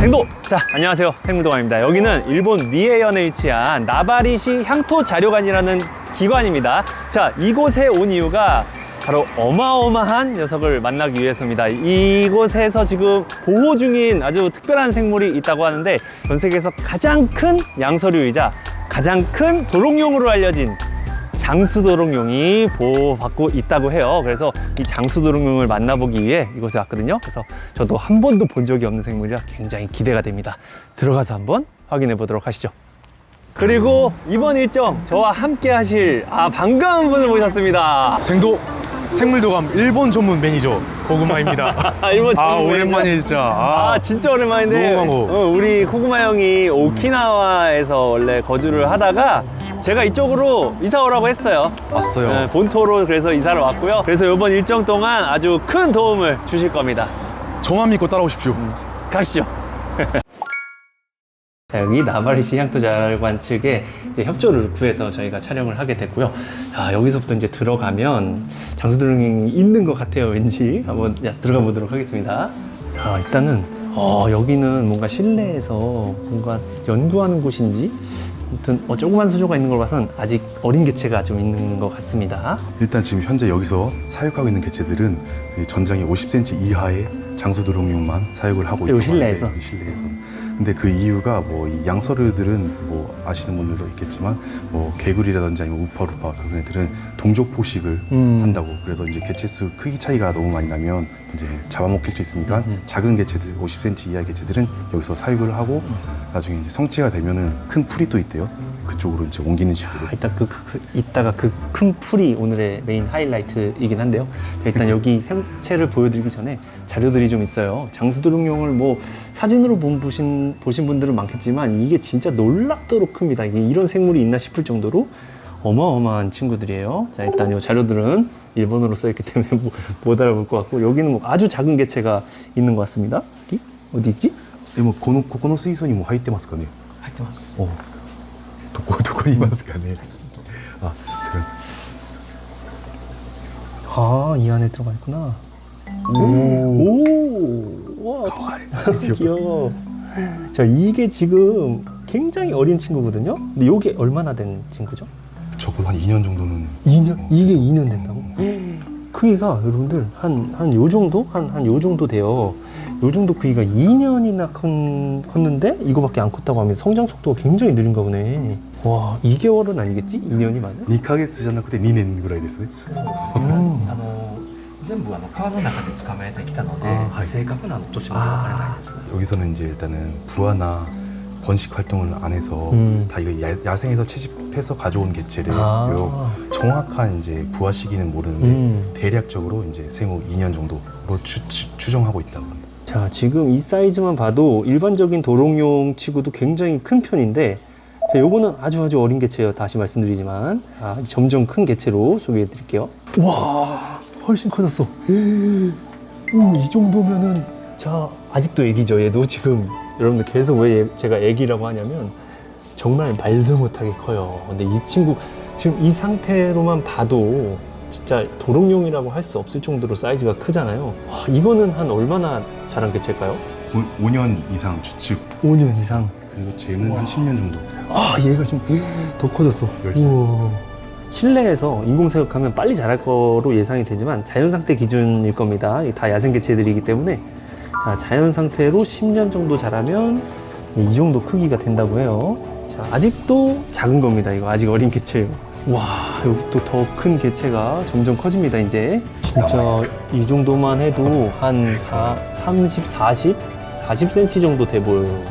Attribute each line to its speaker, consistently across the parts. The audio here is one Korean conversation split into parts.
Speaker 1: 생도! 자, 안녕하세요. 생무동아입니다. 여기는 일본 미에현에 위치한 나바리시 향토 자료관이라는 기관입니다. 자, 이곳에 온 이유가 바로 어마어마한 녀석을 만나기 위해서입니다. 이곳에서 지금 보호 중인 아주 특별한 생물이 있다고 하는데 전 세계에서 가장 큰 양서류이자 가장 큰 도롱뇽으로 알려진 장수도롱뇽이 보호받고 있다고 해요. 그래서 이 장수도롱뇽을 만나보기 위해 이곳에 왔거든요. 그래서 저도 한 번도 본 적이 없는 생물이라 굉장히 기대가 됩니다. 들어가서 한번 확인해 보도록 하시죠. 그리고 이번 일정 저와 함께 하실 아 반가운 분을 모셨습니다.
Speaker 2: 생도 생물도감 일본 전문 매니저 고구마입니다.
Speaker 1: 아, 일본
Speaker 2: 아
Speaker 1: 전문 매니저.
Speaker 2: 오랜만에 진짜.
Speaker 1: 아,
Speaker 2: 아,
Speaker 1: 진짜 오랜만인데
Speaker 2: 너무 반가워.
Speaker 1: 어, 우리 코구마 형이 오키나와에서 원래 거주를 하다가 제가 이쪽으로 이사 오라고 했어요.
Speaker 2: 왔어요.
Speaker 1: 네, 본토로 그래서 이사를 왔고요. 그래서 이번 일정 동안 아주 큰 도움을 주실 겁니다.
Speaker 2: 저만 믿고 따라오십시오.
Speaker 1: 가시죠. 자, 여기 나바리시 향토자관 측에 이제 협조를 구해서 저희가 촬영을 하게 됐고요. 아, 여기서부터 이제 들어가면 장수드릉이 있는 것 같아요, 왠지. 한번 야, 들어가 보도록 하겠습니다. 자, 일단은, 어, 여기는 뭔가 실내에서 뭔가 연구하는 곳인지, 아무튼, 어, 조그만 수조가 있는 걸 봐선 아직 어린 개체가 좀 있는 것 같습니다.
Speaker 3: 일단 지금 현재 여기서 사육하고 있는 개체들은 이 전장이 50cm 이하의 장수 도롱뇽만 사육을 하고 있다고
Speaker 1: 실내에서?
Speaker 3: 하는데, 이 실내에서. 근데 그 이유가 뭐 이 양서류들은 뭐 아시는 분들도 있겠지만 뭐 개구리라든지 아니면 우파루파 그런 애들은 동족 포식을
Speaker 1: 음.
Speaker 3: 한다고 그래서 이제 개체 수 크기 차이가 너무 많이 나면 이제 잡아먹힐 수 있으니까
Speaker 1: 음.
Speaker 3: 작은 개체들 50cm 이하 개체들은 여기서 사육을 하고 나중에 이제 성체가 되면은 큰 풀이 또 있대요 그쪽으로 이제 옮기는 식으로
Speaker 1: 아, 일단 그, 그- 그- 이따가 그 큰 풀이 오늘의 메인 하이라이트이긴 한데요. 일단 여기 생체를 보여드리기 전에 자료들이 좀 있어요. 장수도롱뇽을 뭐 사진으로 본 보신, 보신 분들은 많겠지만 이게 진짜 놀랍도록 큽니다. 이게 이런 생물이 있나 싶을 정도로 어마어마한 친구들이에요. 자, 일단 이 자료들은 일본어로 써있기 때문에 뭐- 못 알아볼 것 같고 여기는 뭐 아주 작은 개체가 있는 것 같습니다. 여기? 어디 있지?
Speaker 3: でもこのここの水槽にも入ってますかね
Speaker 1: 入ってます。
Speaker 3: おどこどこにいますかねあ違う
Speaker 1: 아, 이 안에 들어가 있구나. 오, 와, 귀- 귀여워. 자, 이게 지금 굉장히 어린 친구거든요. 근데 이게 얼마나 된 친구죠?
Speaker 3: 적어도 한 2년 정도는
Speaker 1: 2년? 이게 2년 된다고? 크기가 여러분들 한 한 요 정도? 한 한 요 정도 돼요. 요 정도 크기가 2년이나 큰, 컸는데 이거밖에 안 컸다고 하면 성장 속도가 굉장히 느린가 보네. 와, 2개월은 아니겠지? 2년이 맞아?
Speaker 3: 2ヶ月じゃなくて2年ぐらいですね
Speaker 1: 음.
Speaker 4: あの全部あの川の中で捕まえてきたので、
Speaker 1: あはい
Speaker 4: 正確な年までわからないです。
Speaker 3: 여기서는 이제 일단은 부화나 번식 활동을 안 해서
Speaker 1: 음.
Speaker 3: 다 이거 야, 야생에서 채집해서 가져온 개체래요
Speaker 1: 아.
Speaker 3: 정확한 이제 부화 시기는 모르는데
Speaker 1: 음.
Speaker 3: 대략적으로 이제 생후 2년 정도로 추, 추, 추 정하고 있다고 합니다.
Speaker 1: 자, 지금 이 사이즈만 봐도 일반적인 도롱뇽 치고도 굉장히 큰 편인데, 자, 요거는 아주 아주 어린 개체예요. 다시 말씀드리지만. 아, 점점 큰 개체로 소개해 드릴게요. 와, 훨씬 커졌어. 오, 이 정도면은, 자, 아직도 애기죠. 얘도 지금. 여러분들 계속 왜 얘- 제가 애기라고 하냐면, 정말 말도 못하게 커요. 근데 이 친구, 지금 이 상태로만 봐도, 진짜 도롱뇽이라고 할 수 없을 정도로 사이즈가 크잖아요. 와, 이거는 한 얼마나 자란 개체일까요?
Speaker 3: 5, 년 이상 추측
Speaker 1: 5년 이상.
Speaker 3: 그리고 쟤는 한 10년 정도
Speaker 1: 아, 얘가 지금 더 커졌어.
Speaker 3: 열살.
Speaker 1: 우와. 실내에서 인공사육하면 빨리 자랄 거로 예상이 되지만 자연 상태 기준일 겁니다. 다 야생 개체들이기 때문에 자, 자연 상태로 10년 정도 자라면 이 정도 크기가 된다고 해요. 자, 아직도 작은 겁니다. 이거 아직 어린 개체예요. 와, 여기 또 더 큰 개체가 점점 커집니다. 이제 진짜 이 정도만 해도 한 4, 30, 40, 40cm 정도 돼 보여요.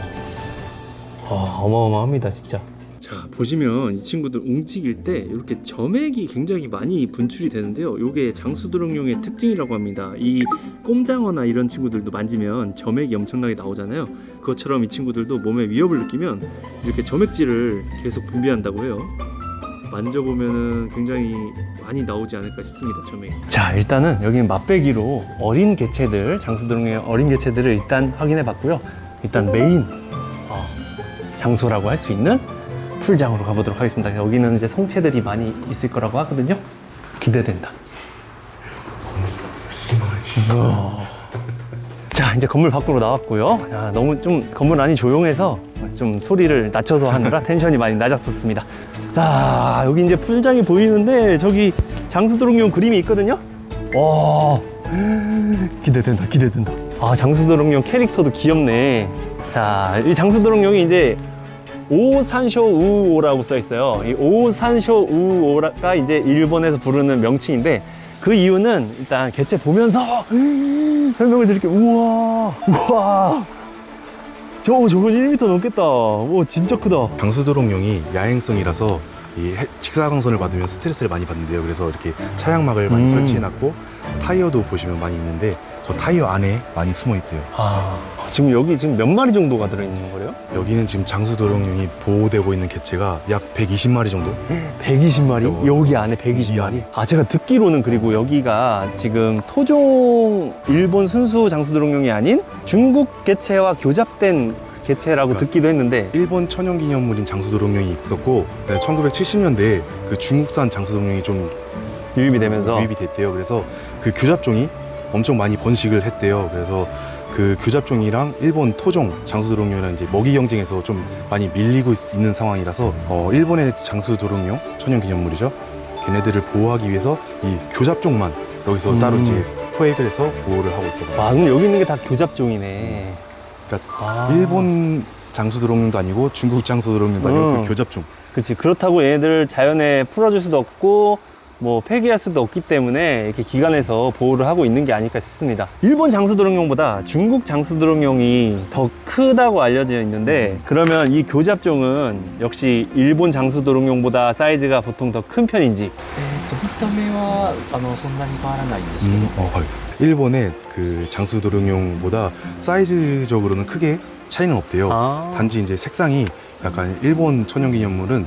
Speaker 1: 와, 어마어마합니다, 진짜. 자, 보시면 이 친구들 움직일 때 이렇게 점액이 굉장히 많이 분출이 되는데요. 이게 장수도롱뇽의 특징이라고 합니다. 이 꼼장어나 이런 친구들도 만지면 점액이 엄청나게 나오잖아요. 그것처럼 이 친구들도 몸에 위협을 느끼면 이렇게 점액질을 계속 분비한다고 해요. 만져보면은 굉장히 많이 나오지 않을까 싶습니다, 점액이. 자, 일단은 여기는 맛배기로 어린 개체들, 장수도롱의 어린 개체들을 일단 확인해 봤고요. 일단 메인 어, 장소라고 할 수 있는 풀장으로 가보도록 하겠습니다. 여기는 이제 성체들이 많이 있을 거라고 하거든요. 기대된다. 우와. 자, 이제 건물 밖으로 나왔고요. 자, 너무 좀 건물 안이 조용해서 좀 소리를 낮춰서 하느라 텐션이 많이 낮았었습니다. 자, 여기 이제 풀장이 보이는데 저기 장수도롱뇽 그림이 있거든요. 와, 기대된다, 기대된다. 아, 장수도롱뇽 캐릭터도 귀엽네. 자, 이 장수도롱뇽이 이제 오산쇼 우오라고 써 있어요. 이 오산쇼 우오가 이제 일본에서 부르는 명칭인데 그 이유는 일단 개체 보면서 설명을 드릴게요. 우와, 우와. 저 저거 1m 넘겠다. 오, 진짜 크다.
Speaker 3: 장수도롱뇽이 야행성이라서 이 해- 직사광선을 받으면 스트레스를 많이 받는데요. 그래서 이렇게 차양막을 많이
Speaker 1: 음.
Speaker 3: 설치해놨고 타이어도 보시면 많이 있는데 저 타이어 안에 많이 숨어 있대요.
Speaker 1: 아, 지금 여기 지금 몇 마리 정도가 들어있는 거래요?
Speaker 3: 여기는 지금 장수도롱뇽이 보호되고 있는 개체가 약 120마리 정도?
Speaker 1: 120마리?
Speaker 3: 또
Speaker 1: 여기 안에
Speaker 3: 이
Speaker 1: 120마리?
Speaker 3: 안에.
Speaker 1: 아, 제가 듣기로는 그리고 여기가 지금 토종 일본 순수 장수도롱뇽이 아닌 중국 개체와 교잡된 개체라고
Speaker 3: 그러니까
Speaker 1: 듣기도 했는데
Speaker 3: 일본 천연기념물인 장수도롱뇽이 있었고 1970년대에 그 중국산 장수도롱뇽이 좀
Speaker 1: 유입이 되면서
Speaker 3: 유입이 됐대요. 그래서 그 교잡종이 엄청 많이 번식을 했대요. 그래서 그 교잡종이랑 일본 토종 장수도롱뇽이랑 이제 먹이 경쟁에서 좀 많이 밀리고 있, 는 상황이라서 어, 일본의 장수도롱뇽 천연기념물이죠. 걔네들을 보호하기 위해서 이 교잡종만 여기서
Speaker 1: 음.
Speaker 3: 따로 이제 포획을 해서 보호를 하고 있더라고요.
Speaker 1: 와, 근데 여기 있는 게 다 교잡종이네.
Speaker 3: 그러니까
Speaker 1: 아.
Speaker 3: 일본 장수도롱뇽도 아니고 중국 장수도롱뇽도 아니고
Speaker 1: 음.
Speaker 3: 그 교잡종.
Speaker 1: 그렇지. 그렇다고 얘네들 자연에 풀어줄 수도 없고 뭐 폐기할 수도 없기 때문에 이렇게 기관에서 보호를 하고 있는 게 아닐까 싶습니다. 일본 장수도롱뇽보다 중국 장수도롱뇽이 더 크다고 알려져 있는데 그러면 이 교잡종은 역시 일본 장수도롱뇽보다 사이즈가 보통 더 큰 편인지
Speaker 4: えっと見た目はあのそんなに変わらないんですけど、
Speaker 3: 음, 어, 헐. 일본의 그 장수도롱뇽보다 사이즈적으로는 크게 차이는 없대요.
Speaker 1: 아.
Speaker 3: 단지 이제 색상이 약간 일본 천연기념물은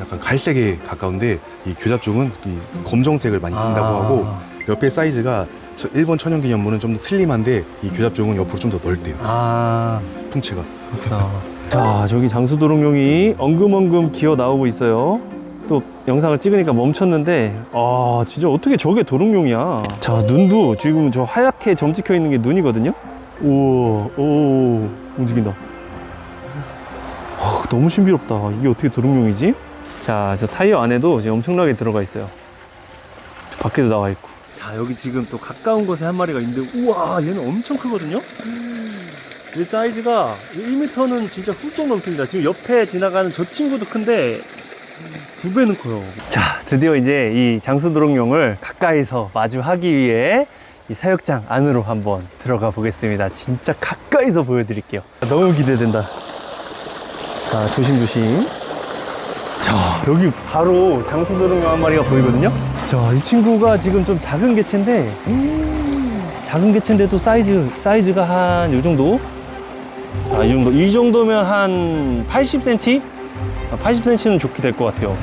Speaker 3: 약간 갈색에 가까운데 이 교잡종은 이 검정색을 많이 띈다고
Speaker 1: 아.
Speaker 3: 하고 옆에 사이즈가 저 일본 천연기념물은 좀더 슬림한데 이 교잡종은 옆으로 좀 더 넓대요.
Speaker 1: 아
Speaker 3: 풍채가.
Speaker 1: 그렇구나. 자 저기 장수도롱뇽이 엉금엉금 기어 나오고 있어요. 또 영상을 찍으니까 멈췄는데 아 진짜 어떻게 저게 도롱뇽이야 자 눈도 지금 저 하얗게 점 찍혀 있는 게 눈이거든요 우와 오 움직인다 와, 너무 신비롭다 이게 어떻게 도롱뇽이지 자 저 타이어 안에도 이제 엄청나게 들어가 있어요 저 밖에도 나와 있고 자 여기 지금 또 가까운 곳에 한 마리가 있는데 우와 얘는 엄청 크거든요 이 사이즈가 1m는 진짜 훌쩍 넘습니다. 지금 옆에 지나가는 저 친구도 큰데 두 배는 커요. 자, 드디어 이제 이 장수도롱뇽을 가까이서 마주하기 위해 이 사육장 안으로 한번 들어가 보겠습니다. 진짜 가까이서 보여드릴게요. 너무 기대된다. 자, 조심조심. 자, 여기 바로 장수도롱뇽 한 마리가 보이거든요. 자, 이 친구가 지금 좀 작은 개체인데, 음, 작은 개체인데도 사이즈, 사이즈가 한요 정도? 아, 이 정도. 이 정도면 한 80cm? 80cm는 좋게 될 것 같아요.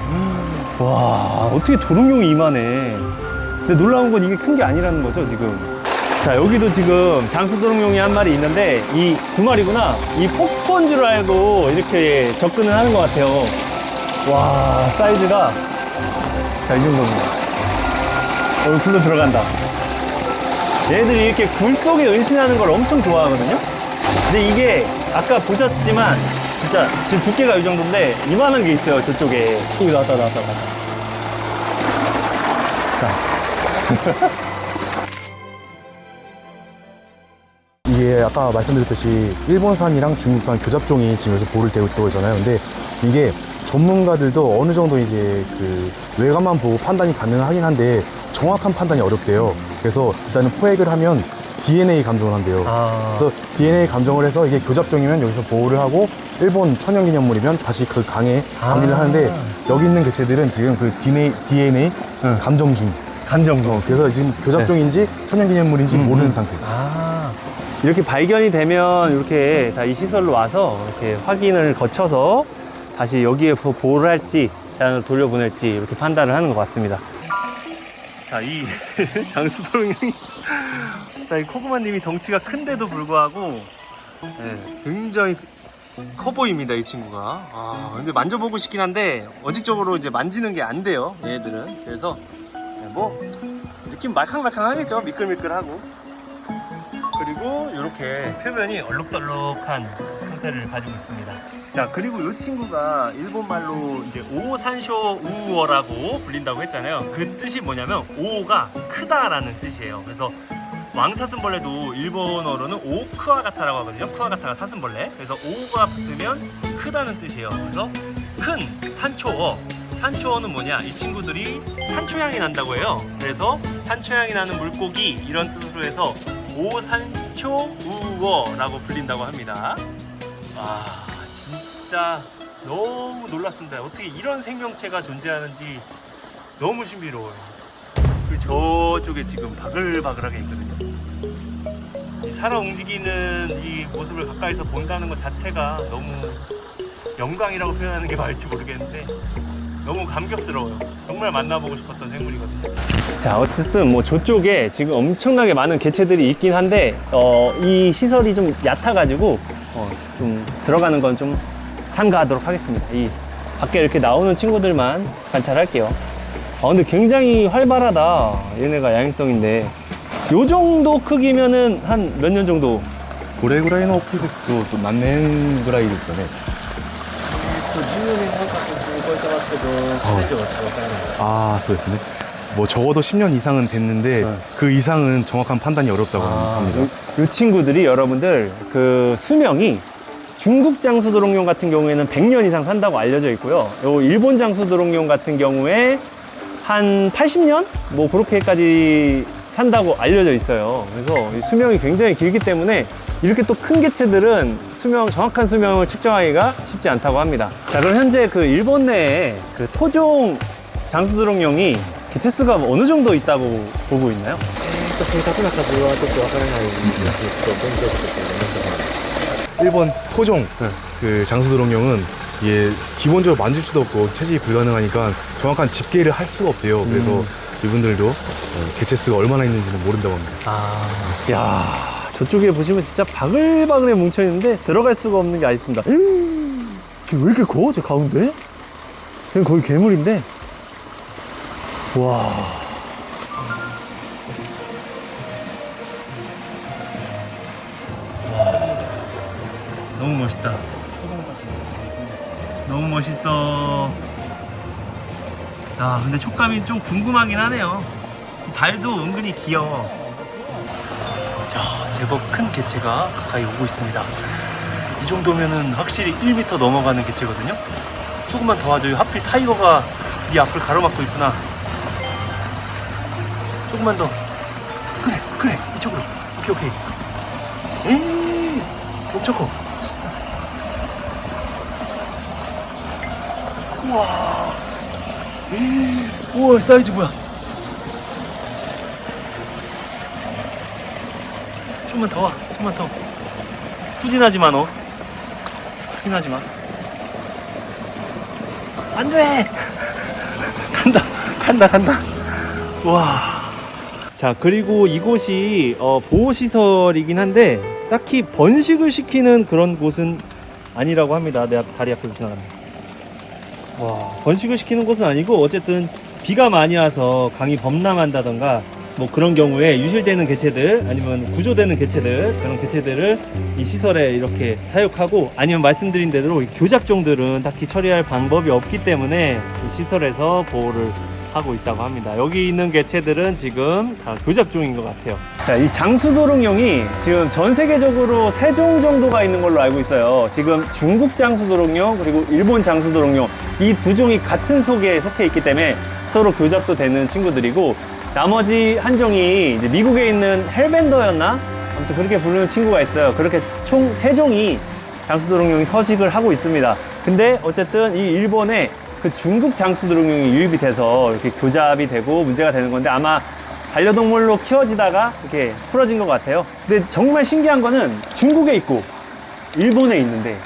Speaker 1: 와, 어떻게 도롱뇽이 이만해. 근데 놀라운 건 이게 큰 게 아니라는 거죠, 지금. 자, 여기도 지금 장수도롱뇽이 한 마리 있는데, 이 두 마리구나. 이줄 알고 이렇게 접근을 하는 것 같아요. 와, 사이즈가. 자, 이 정도입니다. 어, 글로 들어간다. 얘들이 이렇게 굴 속에 은신하는 걸 엄청 좋아하거든요. 근데 이게 아까 보셨지만 진짜 지금 두께가 이 정도인데 이만한 게 있어요 저쪽에 여기 나왔다 나왔다 나왔다 자
Speaker 3: 이게 아까 말씀드렸듯이 일본산이랑 중국산 교잡종이 지금 여기서 보를 되고 있잖아요. 근데 이게 전문가들도 어느 정도 이제 그 외관만 보고 판단이 가능하긴 한데 정확한 판단이 어렵대요. 그래서 일단은 포획을 하면 DNA 감정을 한대요.
Speaker 1: 아,
Speaker 3: 그래서 DNA 감정을 해서 이게 교잡종이면 여기서 보호를 하고 일본 천연기념물이면 다시 그 강에 방류를
Speaker 1: 아.
Speaker 3: 하는데 여기 있는 개체들은 지금 그 DNA, DNA
Speaker 1: 응.
Speaker 3: 감정 중.
Speaker 1: 감정 좀
Speaker 3: 그래서 지금 교잡종인지 천연기념물인지
Speaker 1: 음,
Speaker 3: 모르는
Speaker 1: 음.
Speaker 3: 상태.
Speaker 1: 아 이렇게 발견이 되면 이렇게 다 이 시설로 와서 이렇게 확인을 거쳐서 다시 여기에 보- 보호를 할지 자연으로 돌려보낼지 이렇게 판단을 하는 것 같습니다. 자, 이 장수도롱이. 자, 이 코그마님이 덩치가 큰데도 불구하고 예, 굉장히 커 보입니다 이 친구가. 아 근데 만져보고 싶긴 한데 어직적으로 이제 만지는 게 안 돼요 얘들은. 그래서 네, 뭐 느낌 말캉말캉하겠죠 미끌미끌하고. 그리고 이렇게 표면이 얼룩덜룩한 형태를 가지고 있습니다 자 그리고 이 친구가 일본 말로 이제 오산쇼 우어라고 불린다고 했잖아요 그 뜻이 뭐냐면 오가 크다라는 뜻이에요 그래서 왕사슴벌레도 일본어로는 오크와가타라고 하거든요. 크와가타가 사슴벌레. 그래서 오가 붙으면 크다는 뜻이에요. 그래서 큰 산초어. 산초어는 뭐냐? 이 친구들이 산초향이 난다고 해요. 그래서 산초향이 나는 물고기 이런 뜻으로 해서 오산초우어라고 불린다고 합니다. 아 진짜 너무 놀랍습니다. 어떻게 이런 생명체가 존재하는지 너무 신비로워요. 그 저쪽에 지금 바글바글하게 있거든요. 이 살아 움직이는 이 모습을 가까이서 본다는 것 자체가 너무 영광이라고 표현하는 게 맞을지 모르겠는데 너무 감격스러워요. 정말 만나보고 싶었던 생물이거든요. 자, 어쨌든 뭐 저쪽에 지금 엄청나게 많은 개체들이 있긴 한데 어, 이 시설이 좀 얕아가지고 어, 좀 들어가는 건좀 삼가하도록 하겠습니다. 이 밖에 이렇게 나오는 친구들만 관찰할게요. 아 근데 굉장히 활발하다 얘네가 야행성인데 요 정도 크기면은 한 몇 년 정도
Speaker 3: これぐらいの大きいですと何年ぐらいですかね
Speaker 1: 10年間隔超えてますけど全ては分からない
Speaker 3: 아, そうですね. 뭐 적어도 10년 이상은 됐는데
Speaker 1: 네.
Speaker 3: 그 이상은 정확한 판단이 어렵다고
Speaker 1: 아,
Speaker 3: 합니다.
Speaker 1: 요, 요 친구들이 여러분들 그 수명이 중국 장수도롱뇽 같은 경우에는 100년 이상 산다고 알려져 있고요. 요 일본 장수도롱뇽 같은 경우에 한 80년 뭐 그렇게까지 산다고 알려져 있어요. 그래서 이 수명이 굉장히 길기 때문에 이렇게 또 큰 개체들은 수명 정확한 수명을 측정하기가 쉽지 않다고 합니다. 자, 그럼 현재 그 일본 내에 그 토종 장수도롱뇽이 개체 수가 어느 정도 있다고 보고 있나요?
Speaker 4: 正確な数はちょっとわからないんですけど、勉強してて
Speaker 3: 1번 토종 네. 그 장수도롱뇽은 이게 기본적으로 만질수도 없고 채집이 불가능하니까 정확한 집계를 할 수가 없대요. 그래서 음. 이분들도 어, 개체수가 얼마나 있는지는 모른다고 합니다.
Speaker 1: 아, 야 저쪽에 보시면 진짜 바글바글에 뭉쳐 있는데 들어갈 수가 없는 게 아쉽습니다. 지금 왜 이렇게 커? 저 가운데? 그냥 거의 괴물인데. 와. 너무 멋있다. 너무 멋있어. 야, 근데 촉감이 좀 궁금하긴 하네요. 발도 은근히 귀여워. 자, 제법 큰 개체가 가까이 오고 있습니다. 이 정도면은 확실히 1m 넘어가는 개체거든요. 조금만 더 와줘요. 하필 타이거가 이 앞을 가로막고 있구나. 조금만 더. 그래, 그래. 이쪽으로. 오케이, 오케이. 에이, 엄청 커. 우와. 우와, 사이즈 뭐야. 좀만 더 와. 좀만 더. 후진하지 마, 너. 후진하지 마. 안 돼! 간다, 간다, 간다. 와. 자, 그리고 이곳이 어, 보호시설이긴 한데, 딱히 번식을 시키는 그런 곳은 아니라고 합니다. 내 앞, 다리 앞에서 지나가는. 와, 번식을 시키는 곳은 아니고, 어쨌든 비가 많이 와서 강이 범람한다던가, 뭐 그런 경우에 유실되는 개체들 아니면 구조되는 개체들 그런 개체들을 이 시설에 이렇게 사육하고 아니면 말씀드린 대로 이 교잡종들은 딱히 처리할 방법이 없기 때문에 이 시설에서 보호를 하고 있다고 합니다. 여기 있는 개체들은 지금 다 교잡 종인 것 같아요. 자, 이 장수도롱뇽이 지금 전 세계적으로 세 종 정도가 있는 걸로 알고 있어요. 지금 중국 장수도롱뇽 그리고 일본 장수도롱뇽 이 두 종이 같은 속에 속해 있기 때문에 서로 교잡도 되는 친구들이고 나머지 한 종이 이제 미국에 있는 헬밴더였나? 아무튼 그렇게 부르는 친구가 있어요. 그렇게 총 세 종이 장수도롱뇽이 서식을 하고 있습니다. 근데 어쨌든 이 일본에 그 중국 장수도롱뇽이 유입이 돼서 이렇게 교잡이 되고 문제가 되는 건데 아마 반려동물로 키워지다가 이렇게 풀어진 것 같아요. 근데 정말 신기한 거는 중국에 있고 일본에 있는데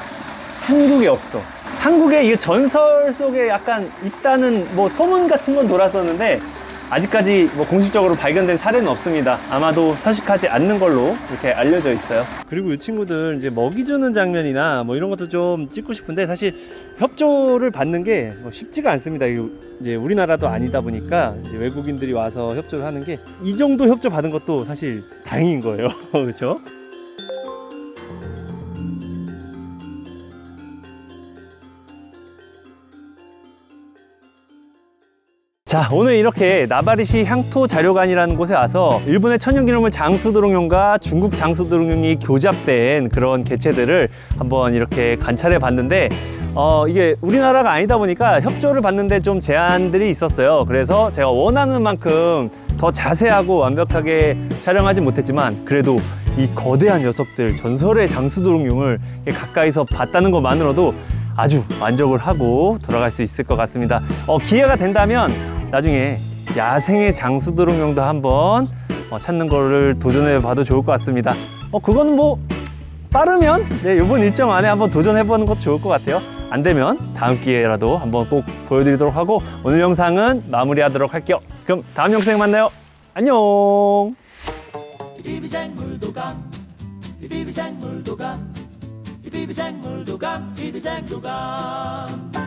Speaker 1: 한국에 없어. 한국에 이 전설 속에 약간 있다는 뭐 소문 같은 건 돌았었는데 아직까지 뭐 공식적으로 발견된 사례는 없습니다. 아마도 서식하지 않는 걸로 이렇게 알려져 있어요. 그리고 이 친구들 이제 먹이 주는 장면이나 뭐 이런 것도 좀 찍고 싶은데 사실 협조를 받는 게 뭐 쉽지가 않습니다. 이제 우리나라도 아니다 보니까 이제 외국인들이 와서 협조를 하는 게 이 정도 협조 받은 것도 사실 다행인 거예요. 그렇죠? 자 오늘 이렇게 나바리시 향토 자료관이라는 곳에 와서 일본의 천연기념물 장수도롱뇽과 중국 장수도롱뇽이 교잡된 그런 개체들을 한번 이렇게 관찰해 봤는데 어 이게 우리나라가 아니다 보니까 협조를 받는데 좀 제한들이 있었어요 그래서 제가 원하는 만큼 더 자세하고 완벽하게 촬영하지 못했지만 그래도 이 거대한 녀석들 전설의 장수도롱뇽을 이렇게 가까이서 봤다는 것만으로도 아주 만족을 하고 돌아갈 수 있을 것 같습니다. 어, 기회가 된다면 나중에 야생의 장수도롱뇽도 한번 어, 찾는 거를 도전해 봐도 좋을 것 같습니다. 어, 그거는 뭐 빠르면 네, 이번 일정 안에 한번 도전해 보는 것도 좋을 것 같아요. 안 되면 다음 기회라도 한번 꼭 보여드리도록 하고 오늘 영상은 마무리하도록 할게요. 그럼 다음 영상에 만나요. 안녕.
Speaker 5: 비비생 물도감 비비생 물도감 비비생 물도감 비비생 도감